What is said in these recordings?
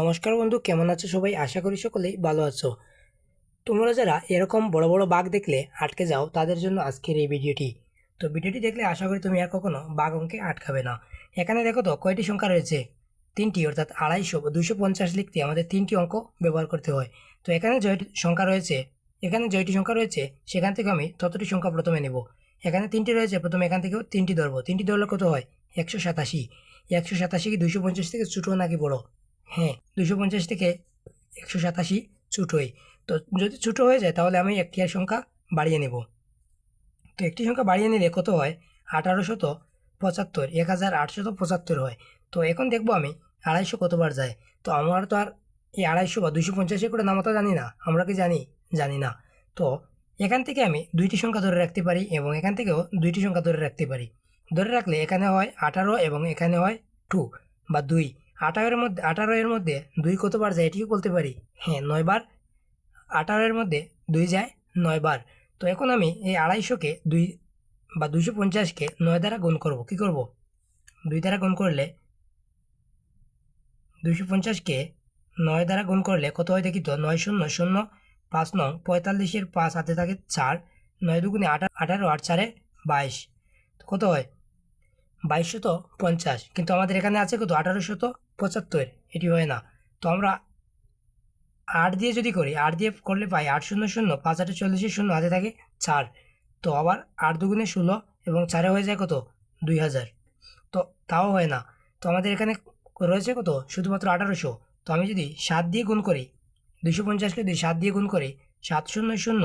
নমস্কার বন্ধু, কেমন আছো সবাই? আশা করি সকলেই ভালো আছো। তোমরা যারা এরকম বড় বড় বাঘ দেখলে আটকে যাও, তাদের জন্য আজকের এই ভিডিওটি। তো ভিডিওটি দেখলে আশা করি তুমি আর কখনো বাঘ অঙ্কে আটকাবে না। এখানে দেখো তো কয়টি সংখ্যা রয়েছে? তিনটি, অর্থাৎ আড়াইশো দুশো পঞ্চাশ লিখতে আমাদের তিনটি অঙ্ক ব্যবহার করতে হয়। তো এখানে জয়টি সংখ্যা রয়েছে, এখানে জয়টি সংখ্যা রয়েছে, সেখান থেকে আমি ততটি সংখ্যা প্রথমে নেব। এখানে তিনটি রয়েছে, প্রথমে এখান থেকেও তিনটি ধরবো। তিনটি ধরলে কত হয়? একশো সাতাশি। একশো সাতাশি কি দুশো পঞ্চাশ থেকে ছোটো নাকি বড়? হ্যাঁ দুশো পঞ্চাশ থেকে একশো সাতাশি ছোটোই তো যদি ছোটো হয়ে যায়, তাহলে আমি একটি সংখ্যা বাড়িয়ে নেব। তো একটি সংখ্যা বাড়িয়ে নিলে কত হয়? আঠারোশত পঁচাত্তর এক হাজার আটশত পঁচাত্তর হয়। তো এখন দেখব আমি আড়াইশো কতবার যায়। তো আমার তো আর এই আড়াইশো বা দুশো পঞ্চাশে করে নামাতে জানি না, আমরা কি জানি? জানি না। তো এখান থেকে আমি দুইটি সংখ্যা ধরে রাখতে পারি এবং এখান থেকেও দুইটি সংখ্যা ধরে রাখতে পারি। ধরে রাখলে এখানে হয় আঠারো এবং এখানে হয় টু বা দুই। আঠারোর মধ্যে আঠারো এর মধ্যে দুই কতবার যায় এটিও বলতে পারি। হ্যাঁ নয়বার। আঠারোর মধ্যে দুই যায়, নয়বার। তো এখন আমি এই আড়াইশোকে দুই বা দুইশো পঞ্চাশকে নয় দ্বারা গুণ করব। কি করব? দুই দ্বারা গুণ করলে দুইশো পঞ্চাশকে নয় দ্বারা গুণ করলে কত হয় দেখি তো? নয় শূন্য শূন্য, পাঁচ নং, পঁয়তাল্লিশের পাঁচ হাতে থাকে চার, নয় দুগুণে আঠারো আঠারো, আট চারে বাইশ। কত হয়? বাইশশত পঞ্চাশ। কিন্তু আমাদের এখানে আছে কত? আঠারোশত পঁচাত্তর, এটি হয় না। তো আমরা আট দিয়ে যদি করি, আট দিয়ে করলে পাই আট শূন্য শূন্য, পাঁচ আটে চল্লিশের শূন্য, হাতে থাকে চার। তো আবার আট দুগুণে ষোলো এবং চারে হয়ে যায় কত? দুই হাজার। তো তাও হয় না। তো আমাদের এখানে রয়েছে কত? শুধুমাত্র আঠারোশো। তো আমি যদি সাত দিয়ে গুণ করি দুশো পঞ্চাশকে যদি সাত দিয়ে গুণ করি, সাত শূন্য শূন্য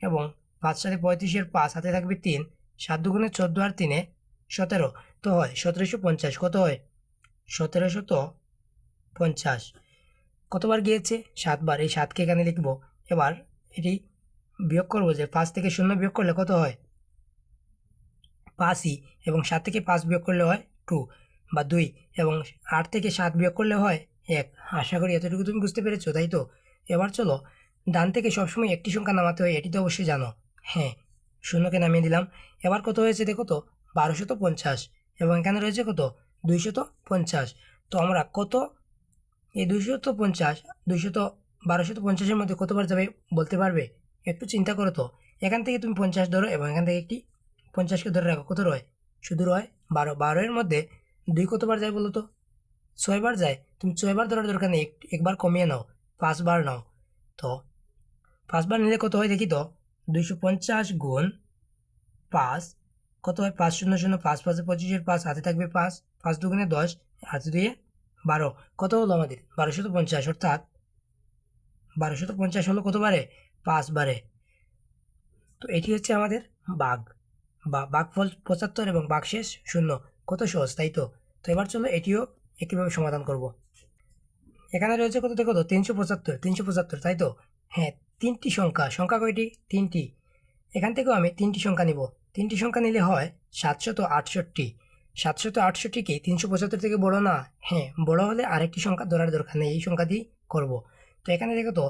এবং পাঁচ সাথে পঁয়ত্রিশের পাঁচ, হাতে থাকবে তিন, সাত দুগুণে চোদ্দ আর তিনে সতেরো। তো হয় সতেরোশো পঞ্চাশ, কত হয়? সতেরোশত পঞ্চাশ। কতবার গিয়েছে? সাতবার। এই সাতকে এখানে লিখব। এবার এটি বিয়োগ করব যে পাঁচ থেকে শূন্য বিয়োগ করলে কত হয়? পাঁচই। এবং সাত থেকে পাঁচ বিয়োগ করলে হয় টু বা দুই। এবং আট থেকে সাত বিয়োগ করলে হয় এক। আশা করি এতটুকু তুমি বুঝতে পেরেছ, তাই তো? এবার চলো, ডান থেকে সবসময় একটি সংখ্যা নামাতে হয়, এটি তো অবশ্যই জানো। হ্যাঁ শূন্যকে নামিয়ে দিলাম। এবার কত হয়েছে দেখো তো? বারোশত পঞ্চাশ। এবং এখানে রয়েছে কত? দুইশত পঞ্চাশ। তো আমরা কত? এই দুইশত পঞ্চাশ, দুইশত বারোশত পঞ্চাশের মধ্যে কতবার যাবে বলতে পারবে? একটু চিন্তা করো তো। এখান থেকে তুমি পঞ্চাশ ধরো এবং এখান থেকে একটি পঞ্চাশকে ধরে রাখো। কত রয়? শুধু রয় বারো। বারোয়ের মধ্যে দুই কতবার যায় বলো তো? ছয়বার যায়। তুমি ছয়বার ধরার দরকার নেই। এক- একবার কমিয়ে নাও। পাঁচবার নাও। তো পাঁচবার নিলে কত হয় দেখি তো? দুইশো পঞ্চাশ গুণ পাঁচ কত হয়? পাঁচ শূন্য শূন্য, পাঁচ পাঁচে পঁচিশের পাঁচ, হাতে থাকবে পাঁচ পাঁচ দুগুণে দশ, হাতে দিয়ে বারো। কত হলো আমাদের? বারোশত পঞ্চাশ, অর্থাৎ বারোশত পঞ্চাশ হলো কত বারে? পাঁচ বারে। তো এটি হচ্ছে আমাদের বাঘ। বা বাঘ ফল পঁচাত্তর এবং বাঘ শেষ শূন্য। কত সহজ, তাই তো? তো এবার চলো এটিও একইভাবে সমাধান করব। এখানে রয়েছে কত দেখো তো? তিনশো পঁচাত্তর তিনশো পঁচাত্তর, তাই তো? হ্যাঁ তিনটি সংখ্যা। সংখ্যা কয়টি? তিনটি। এখান থেকেও আমি তিনটি সংখ্যা নিব। তিনটি সংখ্যা নিলে হয় সাতশত আটষট্টি। সাতশত আটষট্টি কি তিনশো পঁচাত্তর থেকে বড় না? হ্যাঁ বড় হলে আরেকটি সংখ্যা ধরার দরকার নেই, এই সংখ্যা দিয়েই করব। তো এখানে দেখো তো,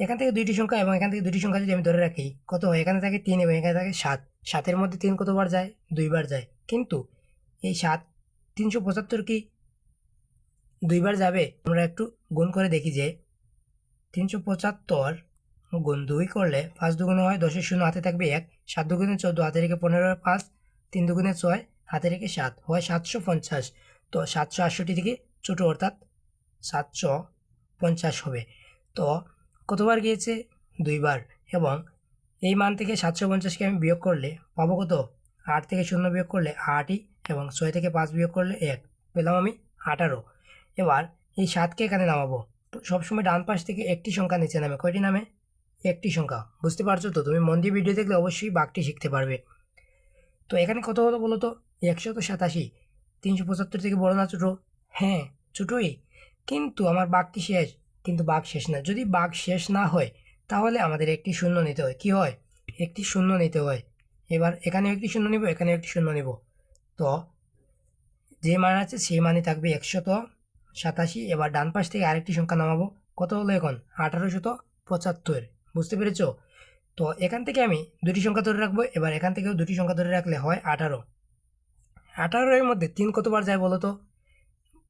এখান থেকে দুইটি সংখ্যা এবং এখান থেকে দুইটি সংখ্যা যদি আমি ধরে রাখি, কত হয়? এখানে থাকে তিন এবং এখানে থাকে সাত। সাতের মধ্যে তিন কতবার যায়? দুইবার যায়। কিন্তু এই সাত তিনশো পঁচাত্তর কি দুইবার যাবে? আমরা একটু গুণ করে দেখি যে তিনশো পঁচাত্তর গুণ দুই করলে পাঁচ দুগুণে হয় দশের শূন্য, হাতে থাকবে এক। সাত দুগুণে চোদ্দ, হাতে রেখে পনেরো, পাঁচ। তিন দুগুণে ছয়, হাতে রেখে সাত, হয় সাতশো পঞ্চাশ। তো সাতশো আটষট্টি থেকে ছোটো অর্থাৎ সাতশো পঞ্চাশ হবে। তো কতবার গিয়েছে? দুইবার। এবং এই মান থেকে সাতশো পঞ্চাশকে আমি বিয়োগ করলে পাবো কত? আট থেকে শূন্য বিয়োগ করলে আটই এবং ছয় থেকে পাঁচ বিয়োগ করলে এক। পেলাম আমি আঠারো। এবার এই সাতকে এখানে নামাবো। সবসময় ডান পাশ থেকে একটি সংখ্যা নিচে নামে। কয়টি নামে? একটি সংখ্যা। বুঝতে পারছ তো? তুমি মন দিয়ে ভিডিও দেখলে অবশ্যই বাঘটি শিখতে পারবে। তো এখানে কত হলো বলো তো? একশত সাতাশি, তিনশো পঁচাত্তর থেকে বড় না ছোটো? হ্যাঁ ছোটোই। কিন্তু আমার বাঘটি শেষ, কিন্তু বাঘ শেষ না। যদি বাঘ শেষ না হয়, তাহলে আমাদের একটি শূন্য নিতে হয়। কি হয়? একটি শূন্য নিতে হয়। এবার এখানে একটি শূন্য নিব এখানে একটি শূন্য নিব। তো যে মান আছে, সেই মানে থাকবে একশত সাতাশি। এবার ডান পাশ থেকে আরেকটি সংখ্যা নামাবো। কত হলো এখন? আঠারোশত পঁচাত্তর। বুঝতে পেরেছ? তো এখান থেকে আমি দুটি সংখ্যা ধরে রাখব। এবার এখান থেকেও দুটি সংখ্যা ধরে রাখলে হয় আঠারো। আঠারো এর মধ্যে তিন কতবার যায় বলো তো?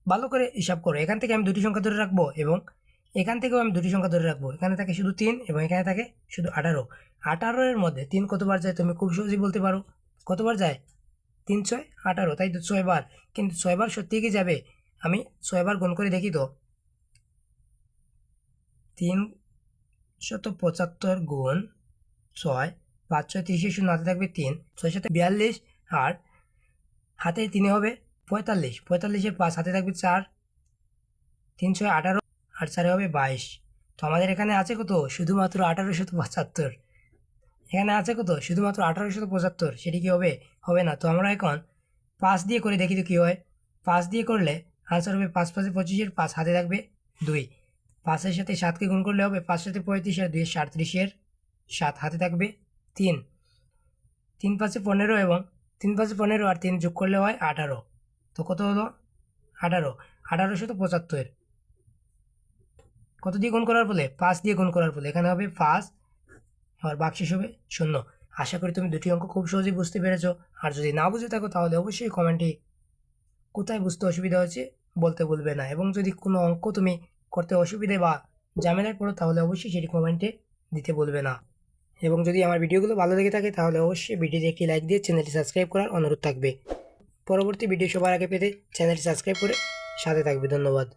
ভালো করে হিসাব করো। এখান থেকে আমি দুটি সংখ্যা ধরে রাখব এবং এখান থেকেও আমি দুটি সংখ্যা ধরে রাখব। এখানে থাকে শুধু তিন এবং এখানে থাকে শুধু আঠারো। আঠারোর মধ্যে তিন কতবার যায় তুমি খুব সহজেই বলতে পারো? কতবার যায়? তিন, ছয়, আঠারো। তাই তো ছয়বার। কিন্তু ছয়বার সত্যি কি যাবে? আমি ছয়বার গুণ করে দেখি তো। তিন শত পঁচাত্তর গুণ ছয়, পাঁচ, ছয়, তিরিশে শূন্য হাতে থাকবে তিন ছয় সাথে বিয়াল্লিশ আর হাতে তিনে হবে পঁয়তাল্লিশ পঁয়তাল্লিশের পাঁচ, হাতে থাকবে চার, তিন, ছয়, আঠারো আর চারে হবে বাইশ। তো আমাদের এখানে আছে কত? শুধুমাত্র আঠারোশত পঁচাত্তর এখানে আছে কত? শুধুমাত্র আঠারোশত পঁচাত্তর সেটি কি হবে? হবে না। তো আমরা এখন পাঁচ দিয়ে করে দেখি তো কী হয়। পাঁচ দিয়ে করলে আনসার হবে পাঁচ, পাঁচে পঁচিশের, পাঁচ হাতে থাকবে দুই। পাঁচের সাথে সাতকে গুণ করলে হবে পাঁচ সাথে পঁয়ত্রিশ আর দুই সাঁত্রিশের সাত হাতে থাকবে তিন। তিন পাঁচে পনেরো এবং তিন পাঁচে পনেরো আর তিন যোগ করলে হয় আঠারো। তো কত হলো? আঠারো। আঠারোশত পঁচাত্তর। কত দিয়ে গুণ করার ফলে পাঁচ দিয়ে গুণ করার ফলে এখানে হবে পাঁচ। আর বাক্সিস হবে শূন্য। আশা করি তুমি দুটি অঙ্ক খুব সহজেই বুঝতে পেরেছ। আর যদি না বুঝে থাকো তাহলে অবশ্যই কমেন্টে কোথায় বুঝতে অসুবিধা হচ্ছে বলতে বলবে না। এবং যদি কোনো অঙ্ক তুমি করতে অসুবিধে বা ঝামেলায় পড়ো, তাহলে অবশ্যই সেটি কমেন্টে দিতে বলবে না। এবং যদি আমার ভিডিওগুলো ভালো লেগে থাকে, তাহলে অবশ্যই ভিডিওতে একটি লাইক দিয়ে চ্যানেলটি সাবস্ক্রাইব করার অনুরোধ থাকবে। পরবর্তী ভিডিও সবার আগে পেতে চ্যানেলটি সাবস্ক্রাইব করে সাথে থাকবে। ধন্যবাদ।